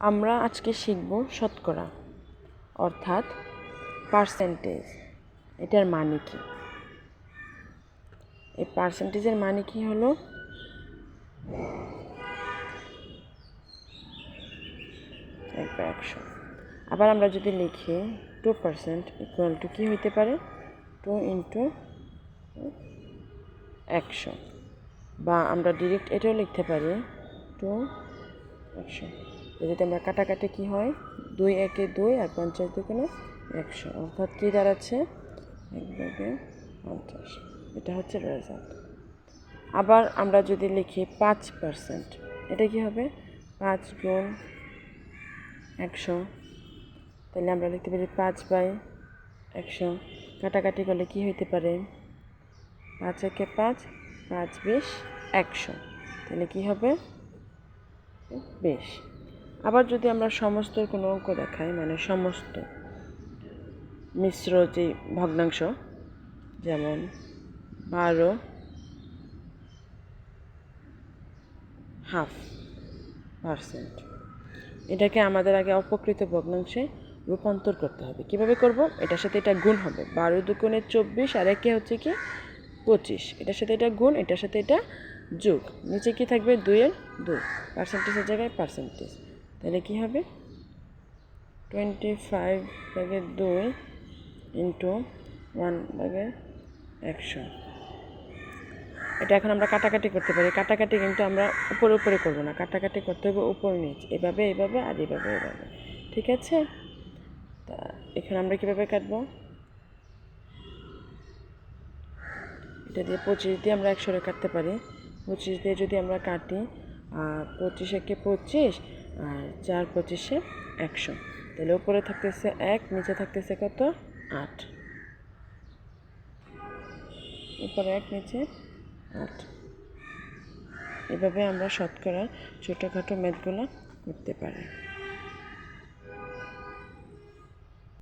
আমরা আজকে শিখব শতকরা, অর্থাৎ পার্সেন্টেজ এটার মানে কি? এই পার্সেন্টেজের মানে কি হলো? এক একশো। আবার আমরা যদি লিখি টু পার্সেন্ট ইকুয়াল টু কী হইতে পারে? টু ইন্টু একশো। বা আমরা ডিরেক্ট এটাও লিখতে পারি টু একশো। যদি আমরা কাটাকাটি কী হয়? দুই, একে দুই আর পঞ্চাশ দুগুণে একশো। অর্থাৎ কী দাঁড়াচ্ছে? এক ভাগে পঞ্চাশ। এটা হচ্ছে রেজাল্ট আবার আমরা যদি লিখি পাঁচ পার্সেন্ট এটা কি হবে? পাঁচ গুণ একশো। তাহলে আমরা লিখতে পারি পাঁচ বাই একশো। কাটাকাটি করলে কি হইতে পারে? পাঁচ একে পাঁচ পাঁচ বিশ, একশো। তাহলে কি হবে? বেশ। আবার যদি আমরা সমস্ত কোনো অঙ্ক দেখাই মানে সমস্ত মিশ্র যে ভগ্নাংশ, যেমন বারো, হাফ পার্সেন্ট, এটাকে আমাদের আগে অপকৃত ভগ্নাংশে রূপান্তর করতে হবে। কীভাবে করব? এটার সাথে এটা গুণ হবে। বারো দুগুণে চব্বিশ, আর একে হচ্ছে কি? পঁচিশ। এটার সাথে এটা গুণ, এটার সাথে এটা যোগ। নিচে কি থাকবে? দুইয়ের দুই। পার্সেন্টেজের জায়গায় পার্সেন্টেজ। তাহলে কি হবে? টোয়েন্টি ফাইভ ভাগের দুই ইন্টু ওয়ান ভাগের একশো। এটা এখন আমরা কাটাকাটি করতে পারি। কাটাকাটি কিন্তু আমরা উপরে উপরে করব না। কাটাকাটি করতে হবে উপর নিচ। এভাবে এভাবে আর এভাবে এভাবে। ঠিক আছে? তা এখানে আমরা কীভাবে কাটবো? এটা দিয়ে পঁচিশ দিয়ে আমরা একশোরে কাটতে পারি। পঁচিশ দিয়ে যদি আমরা কাটি পঁচিশ একে পঁচিশ আর চার পঁচিশে একশো। তাহলে ওপরে থাকতেছে এক, নিচে থাকতেছে কত? আট। উপরে এক, নিচে আট। এভাবে আমরা শতকরা ছোটোখাটো ম্যাথগুলো করতে পারি।